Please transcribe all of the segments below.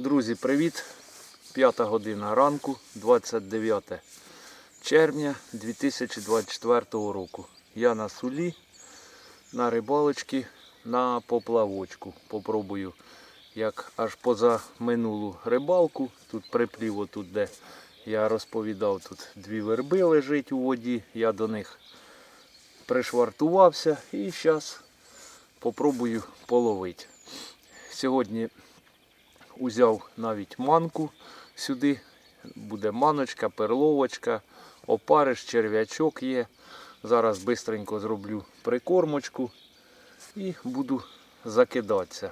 Друзі, привіт! П'ята година ранку, 29 червня 2024 року. Я на сулі, на рибалочці, на поплавочку. Попробую, як аж поза минулу рибалку. Тут приплів, отут, де я розповідав, тут дві верби лежить у воді. Я до них пришвартувався і зараз попробую половити. Сьогодні узяв навіть манку сюди. Буде маночка, перловочка, опариш, черв'ячок є. Зараз бистренько зроблю прикормочку і буду закидатися.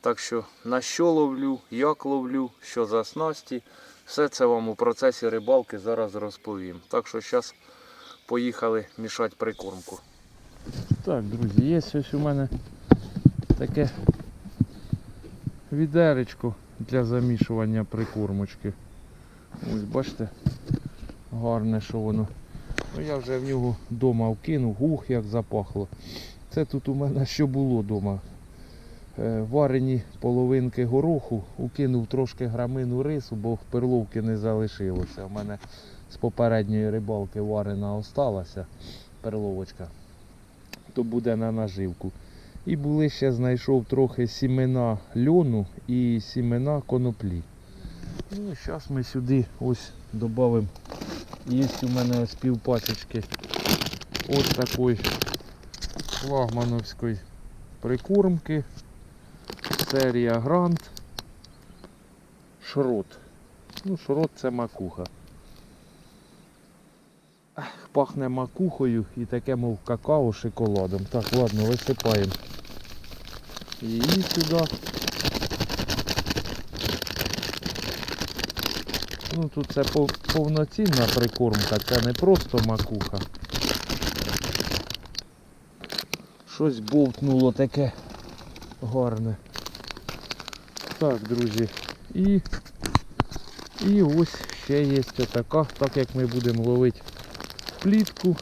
Так що на що ловлю, як ловлю, що за снасті, все це вам у процесі рибалки зараз розповім. Так що зараз поїхали мішати прикормку. Так, друзі, є ось у мене таке відеречко для замішування прикормочки. Ось бачите, гарне, що воно. Ну я вже в нього вдома вкинув, ух, як запахло. Це тут у мене що було вдома. Е, Варені половинки гороху, укинув трошки грамину рису, бо перловки не залишилося. У мене з попередньої рибалки варена осталася перловочка. То буде на наживку. І були ще знайшов трохи сімена льону і сімена коноплі. Ну, зараз ми сюди ось додамо. Є у мене ось півпачечки ось такої флагмановської прикормки. Серія Грант. Шрот. Ну, шрот це макуха. Пахне макухою і таке, мов какао шоколадом. Так, ладно, висипаємо її сюди. Ну тут це повноцінна прикормка, це не просто макуха. Щось бовтнуло таке гарне. Так, друзі. І, і ось ще є така, так як ми будемо ловити плітку.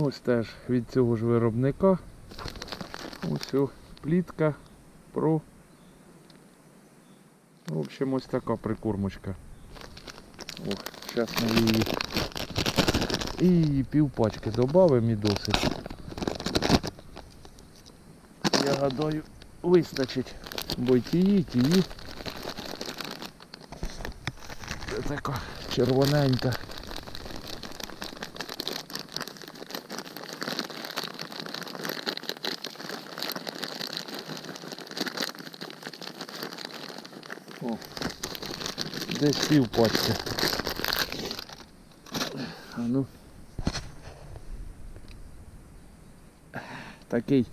Ось теж від цього ж виробника. Ось плітка про. В общем, ось така прикормочка. О, зараз ми її. І півпачки додамо і досить. Я гадаю, вистачить. Бо й тії, тії. Це така червоненька. Десь пів пачки. А ну. Такий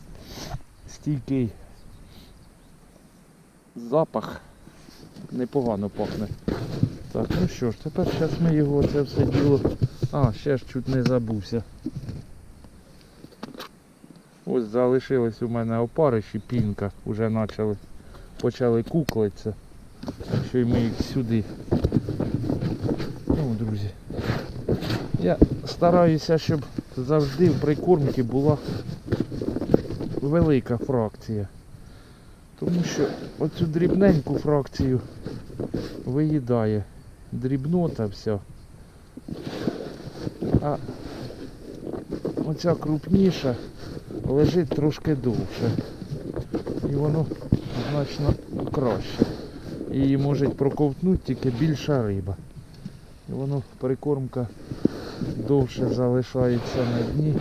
стійкий запах. Непогано пахне. Так, ну що ж, тепер зараз ми його це все діло. А, ще ж чуть не забувся. Ось залишились у мене опариші, пінка, вже почали, почали куклитися. Що й ми їх сюди. Ну, друзі. Я стараюся, щоб завжди в прикормці була велика фракція. Тому що оцю дрібненьку фракцію виїдає дрібнота вся. А оця крупніша лежить трошки довше. І воно значно краще. Її може проковтнути тільки більша риба. І воно прикормка довше залишається на дні.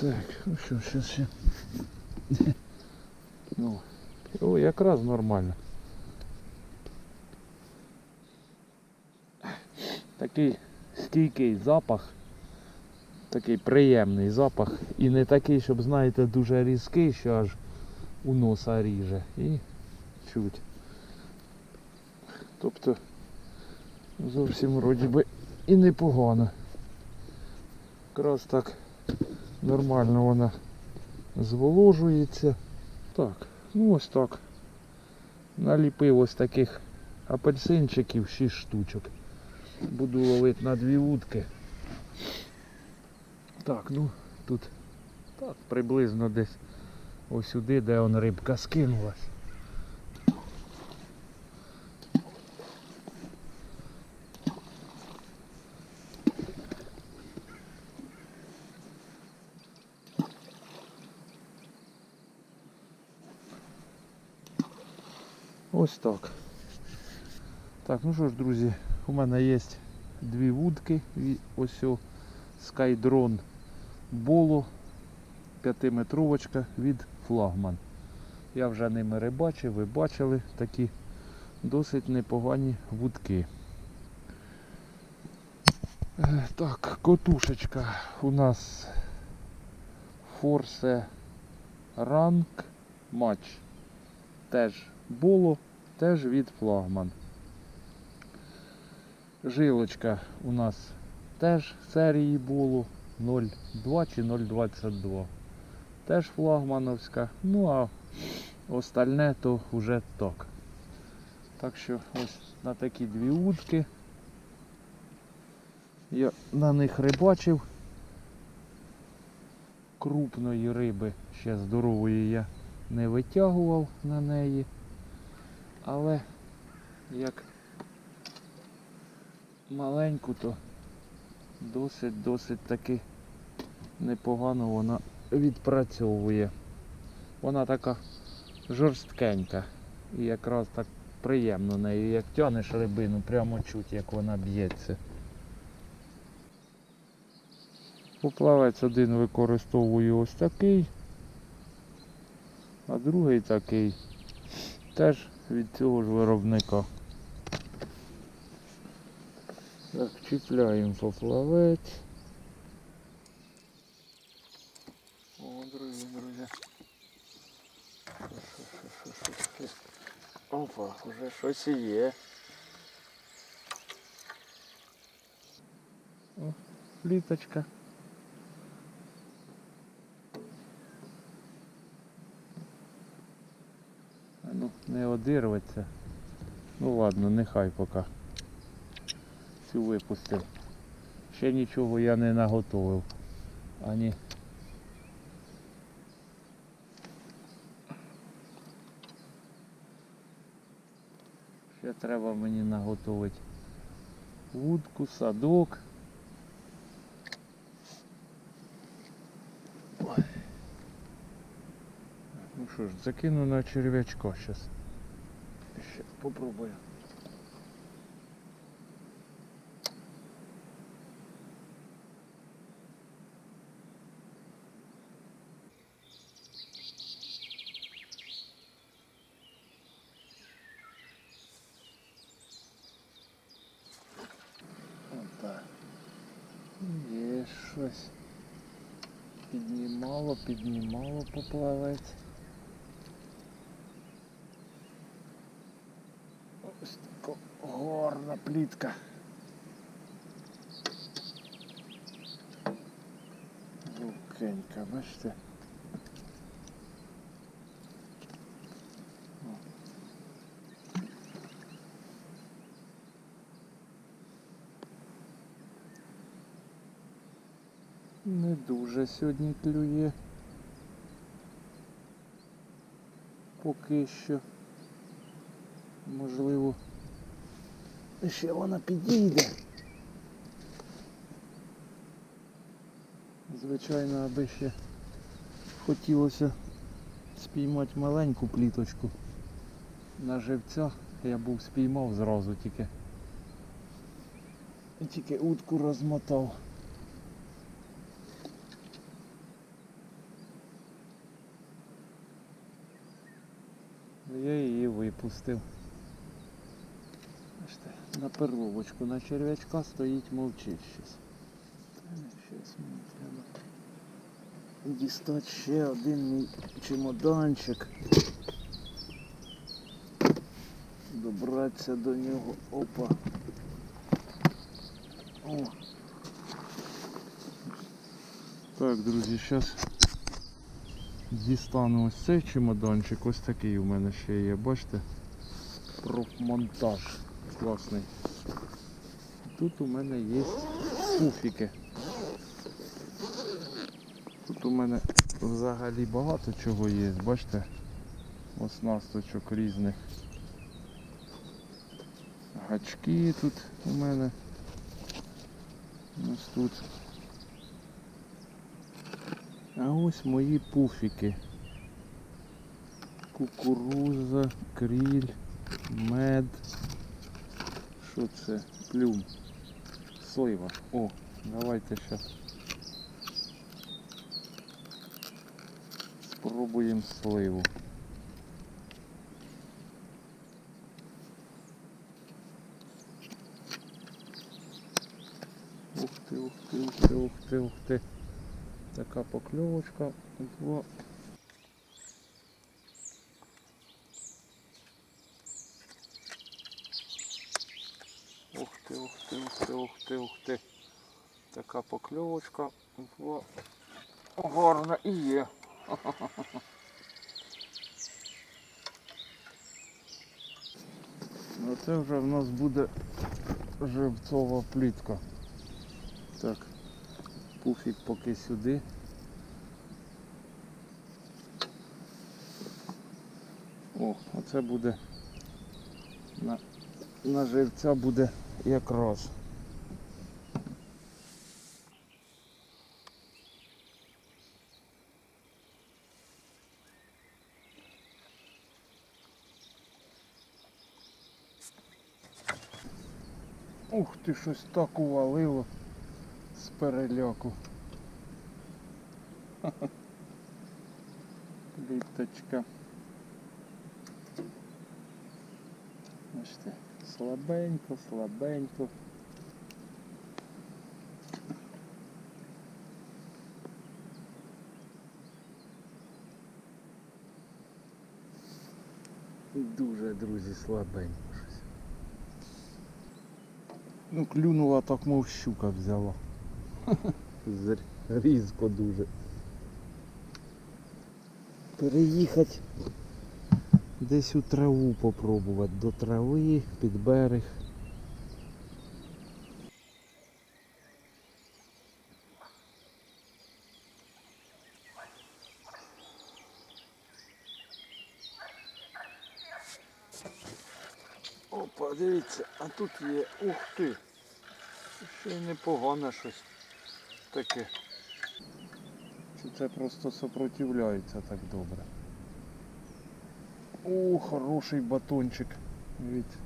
Так, ну що, зараз ще. Ну, о, якраз нормально. Такий стійкий запах, такий приємний запах. І не такий, щоб, знаєте, дуже різкий, що аж у носа ріже. І чуть. Тобто зовсім вроді би і непогано. Якраз так нормально вона зволожується. Так, ну ось так. Наліпив ось таких апельсинчиків 6 штучок. Буду ловити на дві вудки. Так, ну тут так, приблизно десь ось сюди, де он рибка скинулась. Ось так. Так, ну що ж, друзі, у мене є дві вудки. Ось о Skydrone Bolo 5-метровочка від флагман. Я вже ними рибачив, ви бачили такі досить непогані вудки. Е, Так, котушечка у нас Force Rank Match. Теж було, теж від флагман. Жилочка у нас теж серії було 0,2 чи 0,22. Теж флагмановська. Ну а остальне то вже так. Так що ось на такі дві утки. Я на них рибачив. Крупної риби, ще здорової я не витягував на неї. Але як маленьку, то досить-досить таки непогано вона відпрацьовує. Вона така жорсткенька. І якраз так приємно нею, як тянеш рибину, прямо чуть, як вона б'ється. Поплавець один використовую ось такий, а другий такий теж від цього ж виробника. Так, чіпляємо поплавець. О, друзі, друзі. Що, що, що, що, що, вже щось є. О, пліточка. А ну, не одирветься. Ну ладно, нехай поки. Цю випустив. Ще нічого я не наготовив. Ані. Ще треба мені наготовити вудку, садок. Ну що ж, закину на черв'ячка зараз. Ще попробую. Є. Піднімало, піднімало поплавець. Ось така горна плітка. Лукенька, бачите? Не дуже сьогодні клює. Поки що. Можливо. Ще вона підійде. Звичайно, аби ще хотілося спіймати маленьку пліточку. На живця я був спіймав зразу тільки. Тільки утку розмотав. Я її випустив. На перловочку, на черв'ячка стоїть мовчить щось. Щось мені треба дістати ще один мій чемоданчик. Добратися до нього. Опа. О. Так, друзі, зараз дістану ось цей чемоданчик. Ось такий у мене ще є, бачите? Профмонтаж класний. Тут у мене є пуфіки. Тут у мене взагалі багато чого є, бачите? Оснасточок різних. Гачки тут у мене. Ось тут. А ось мої пуфіки. Кукуруза, кріль, мед. Що це? Плюм. Сойва. О, давайте зараз. Спробуємо сливу. Ух ти, ух ти, ух ти, ух ти, ух ти. Така покльовочка. Два. Ух ти, ух ти, ух ти, ух ти, ух ти. Така покльовочка. Два. Гарна і є. Ну це вже в нас буде живцова плітка. Так, пуфік поки сюди. О, оце буде на, на живця буде якраз. Ух ти, щось так увалило з переляку. Пліточка. Бачите, слабенько, слабенько. Дуже, друзі, слабенько. Ну, клюнула так, мов щука взяла. Різко дуже. Переїхати десь у траву попробувати. До трави, під берег. Опа, дивіться, а тут є. Ух ти! Ще й непогане щось таке. Чи це просто сопротивляється так добре? О, хороший батончик. Дивіться.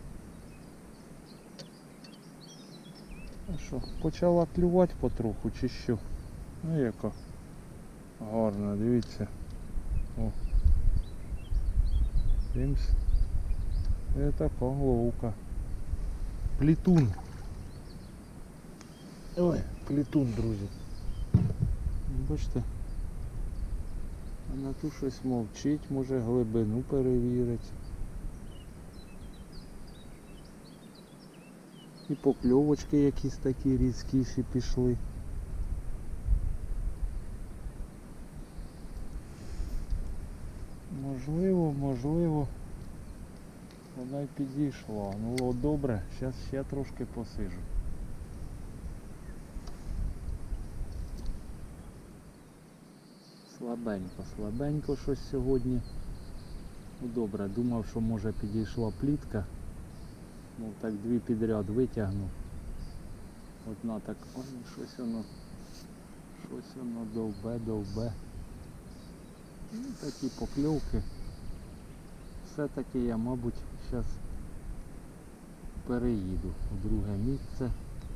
А що, почала клювати потроху чи що? Ну яка гарна, дивіться. О. Це така ловка. Плітун. Ой, плітун, друзі. Бачите? А на ту щось мовчить, може глибину перевірить. І покльовочки якісь такі різкіші пішли. Можливо, можливо. Вона й підійшла. Ну добре, зараз ще трошки посижу. Слабенько, слабенько щось сьогодні. Ну добре, думав, що може підійшла плітка. Мов так дві підряд витягну. Одна так, ой, щось воно, щось воно довбе, довбе. Ну такі покльовки. Все-таки я, мабуть, зараз переїду у друге місце,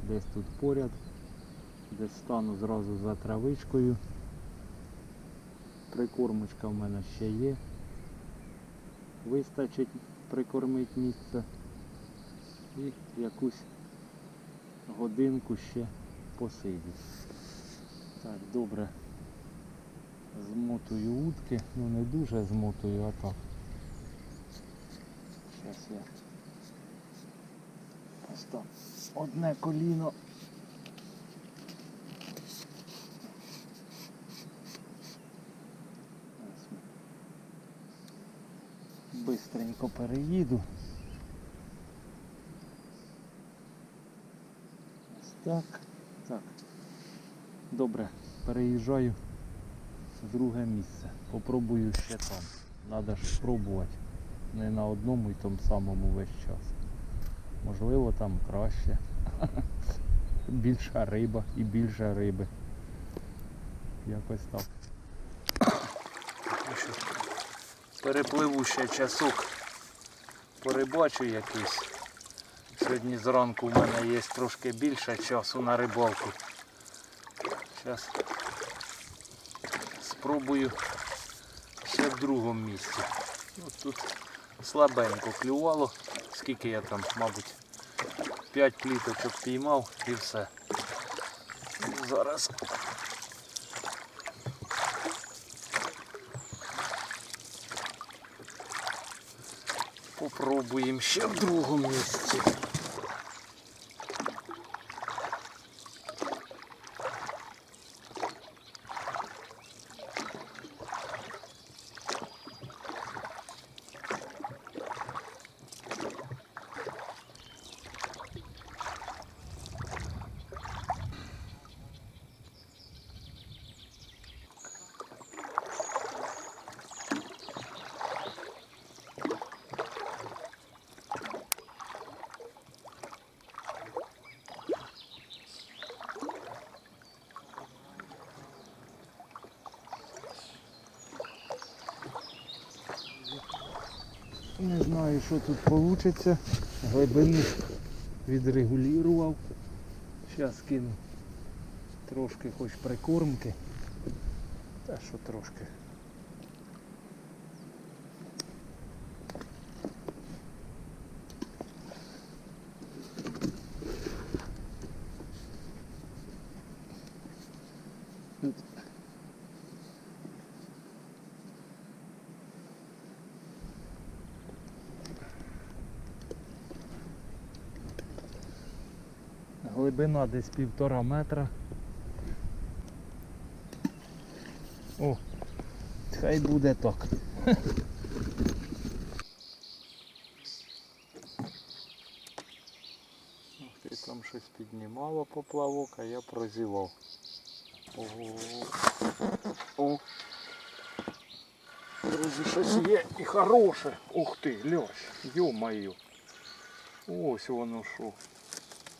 десь тут поряд, десь стану зразу за травичкою. Прикормочка в мене ще є. Вистачить прикормити місце і якусь годинку ще посидіть. Так, добре. Змотую утки, ну не дуже змотую, а так. Зараз я постав одне коліно. Ось ми Бистренько переїду. Ось так. Так. Добре, переїжджаю. в друге місце. Попробую ще там. Треба ж спробувати. Не на одному і тому самому весь час. Можливо там краще. Більша риба і більше риби. Якось так. Перепливу ще часок. Порибачу якийсь. Сьогодні зранку в мене є трошки більше часу на рибалку. Зараз спробую ще в другому місці. Ну, тут слабенько клювало. Скільки я там, мабуть, 5 пліточок піймав і все. Зараз попробуємо ще в другому місці. Не знаю, що тут вийде. Глибину відрегулював. Зараз кину трошки хоч прикормки. Та що трошки. Глибина десь півтора метра. О, хай буде так. Ти, там щось піднімало поплавок, а я прозівав. Ого. Друзі, щось є і хороше. Ух ти, лящ, йо-моє. Ось воно що.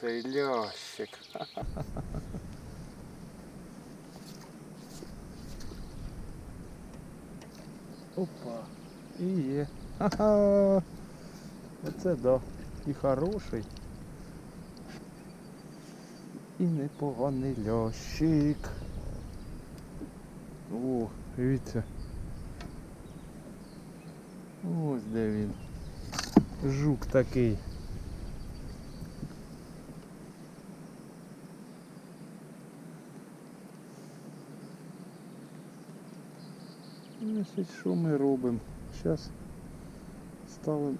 Цей лящик. Опа. І є. Ха-ха. Оце да. І хороший. І непоганий лящик. О, дивіться. Ось де він. Жук такий. Значить, що ми робимо? Зараз ставимо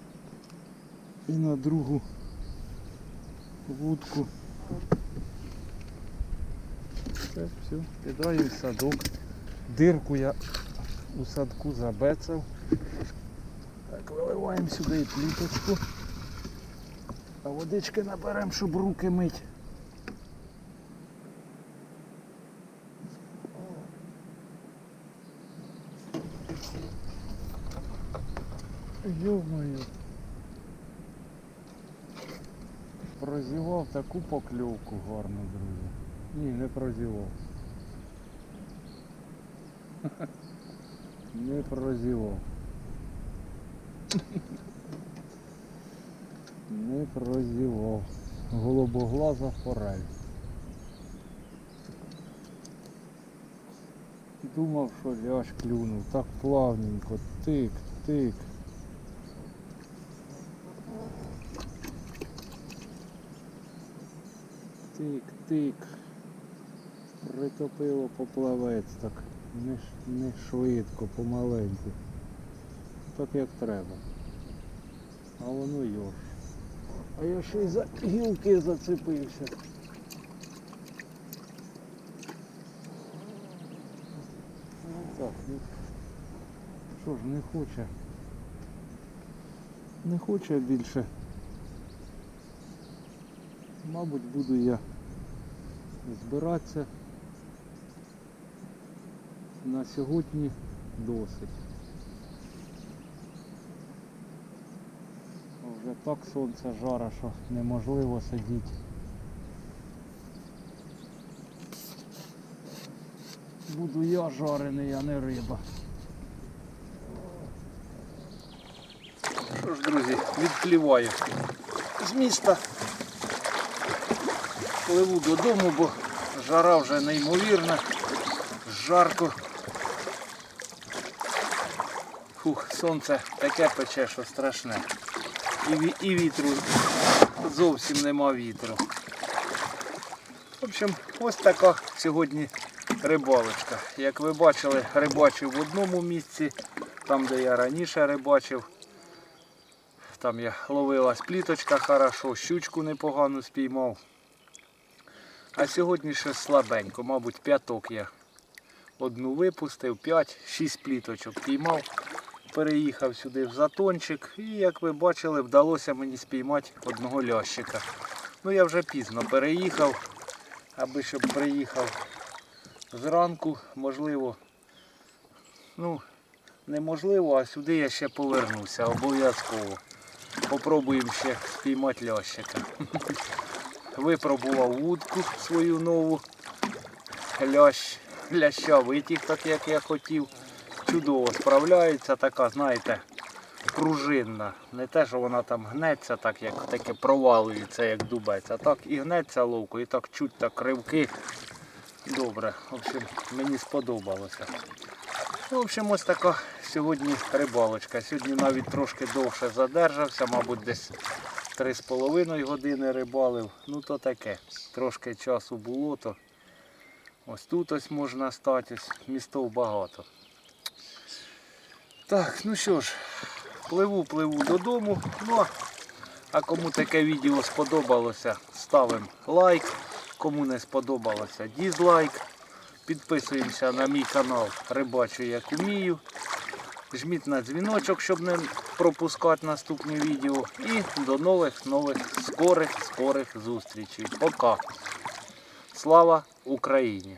і на другу вудку. Все, все, кидаємо в садок. Дирку я у садку забецав. Так, виливаємо сюди і пліточку. А водички наберемо, щоб руки мить. Йо-моє. Прозівав таку покльовку гарну, друзі. Ні, не прозівав. Не прозівав. Не прозівав. Голубоглаза форель. Думав, що ляж клюнув. Так плавненько. Тик, тик. Тик, тик. Притопило поплавець так. Не, не швидко, помаленьку. Так як треба. А воно йош. А я ще й за гілки зацепився. Ну так, ну що ж, не хоче. Не хоче більше. Мабуть, буду я збиратися. На сьогодні досить. Вже так сонце жара, що неможливо сидіти. Буду я жарений, а не риба. Що ж, друзі, відпліваю з міста. Пливу додому, бо жара вже неймовірна, жарко. Фух, сонце таке пече, що страшне. І, і вітру зовсім нема вітру. В общем, ось така сьогодні рибалочка. Як ви бачили, рибачив в одному місці, там де я раніше рибачив. Там я ловилась пліточка хорошо, щучку непогану спіймав. А сьогодні щось слабенько, мабуть, п'яток я одну випустив, 5-6 пліточок піймав. Переїхав сюди в затончик і, як ви бачили, вдалося мені спіймати одного лящика. Ну я вже пізно переїхав, аби щоб приїхав зранку, можливо. Ну, неможливо, а сюди я ще повернуся, обов'язково. Попробуємо ще спіймати лящика. Випробував вудку свою нову. Лящ, ляща витяг, так як я хотів. Чудово справляється, така, знаєте, пружинна. Не те, що вона там гнеться, так як таке провалюється, як дубець, а так і гнеться ловко, і так чуть так ривки. Добре, в общем, мені сподобалося. В общем, ось така сьогодні рибалочка. Сьогодні навіть трошки довше задержався, мабуть, десь 3,5 години рибалив. Ну то таке. Трошки часу було, то ось тут ось можна стати, ось містов багато. Так, ну що ж, пливу, пливу додому. Ну, а- кому таке відео сподобалося, ставимо лайк. Кому не сподобалося, дізлайк. Підписуємося на мій канал Рибачу як умію. Жміть на дзвіночок, щоб не пропускати наступні відео. І до нових нових скорих скорих зустрічей. Пока. Слава Україні!